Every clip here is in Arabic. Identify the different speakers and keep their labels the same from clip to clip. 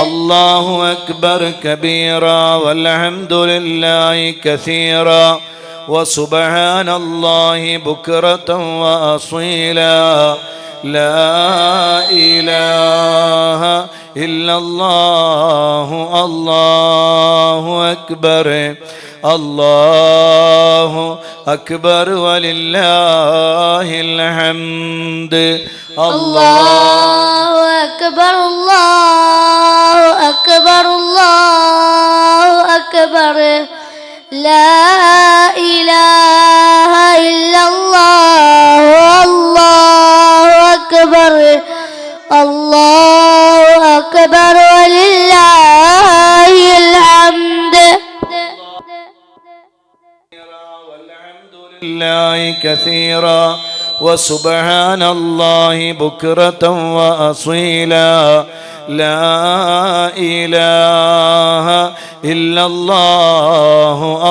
Speaker 1: الله أكبر كبيرا والحمد لله كثيرا وسبحان الله بكرة وأصيلا. لا إله إلا الله. الله أكبر. الله أكبر ولله الحمد.
Speaker 2: الله أكبر. الله لا إله إلا الله الله أكبر الله أكبر ولله الحمد.
Speaker 1: لله كثيرا وسبحان الله بكرة وأصيلا. لا إله إلا الله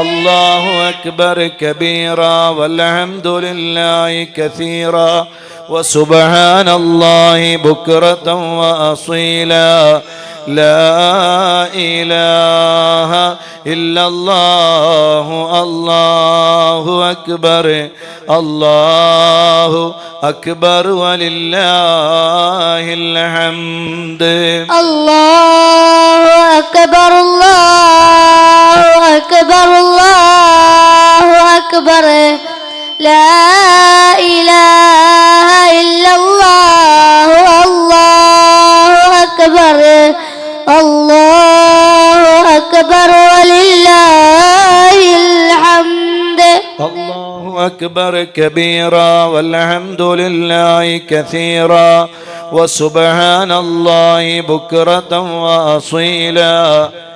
Speaker 1: الله أكبر كبيرا والحمد لله كثيرا وسبحان الله بكرة وأصيلا. لا إله إلا الله الله أكبر الله أكبر ولله الحمد.
Speaker 2: الله أكبر. لا إله إلا الله الله أكبر. الله أكبر ولله الحمد.
Speaker 1: الله أكبر كبيرا والحمد لله كثيرا. وسبحان الله بكرة وأصيلا. لا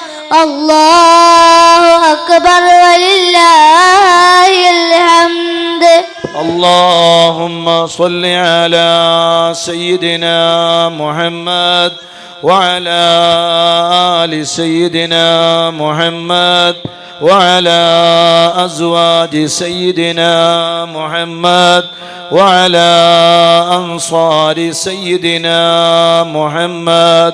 Speaker 2: الله أكبر ولله الحمد.
Speaker 1: اللهم صل على سيدنا محمد وعلى آل سيدنا محمد وعلى أزواج سيدنا محمد وعلى أنصار سيدنا محمد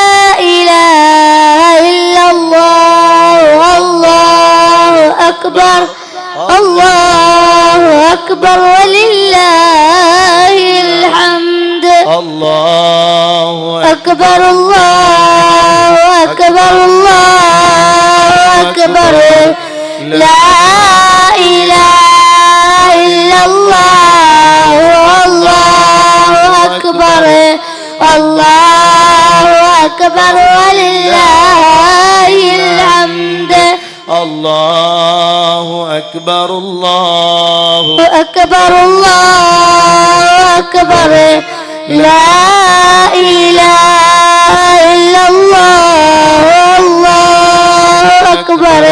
Speaker 2: لا إله إلا الله الله أكبر الله أكبر ولله الحمد.
Speaker 1: الله أكبر الله
Speaker 2: أكبر الله أكبر. لا إله إلا الله الله أكبر.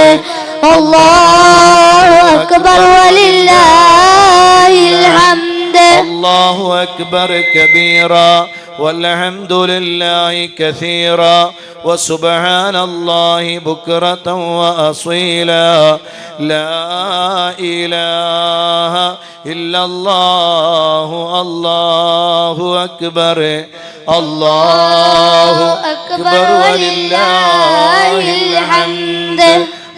Speaker 2: ولله الحمد.
Speaker 1: الله أكبر كبيرا والحمد لله كثيرا وسبحان الله بكرة وأصيلا. لا إله إلا الله الله أكبر الله أكبر ولله الحمد.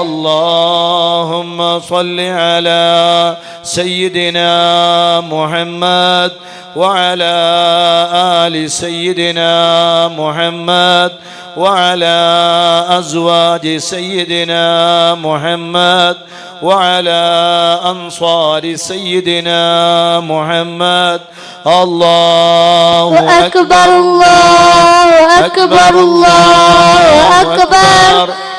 Speaker 1: اللهم صل على سيدنا محمد وعلى آل سيدنا محمد وعلى أزواج سيدنا محمد وعلى أنصار سيدنا محمد. الله
Speaker 2: أكبر الله أكبر الله أكبر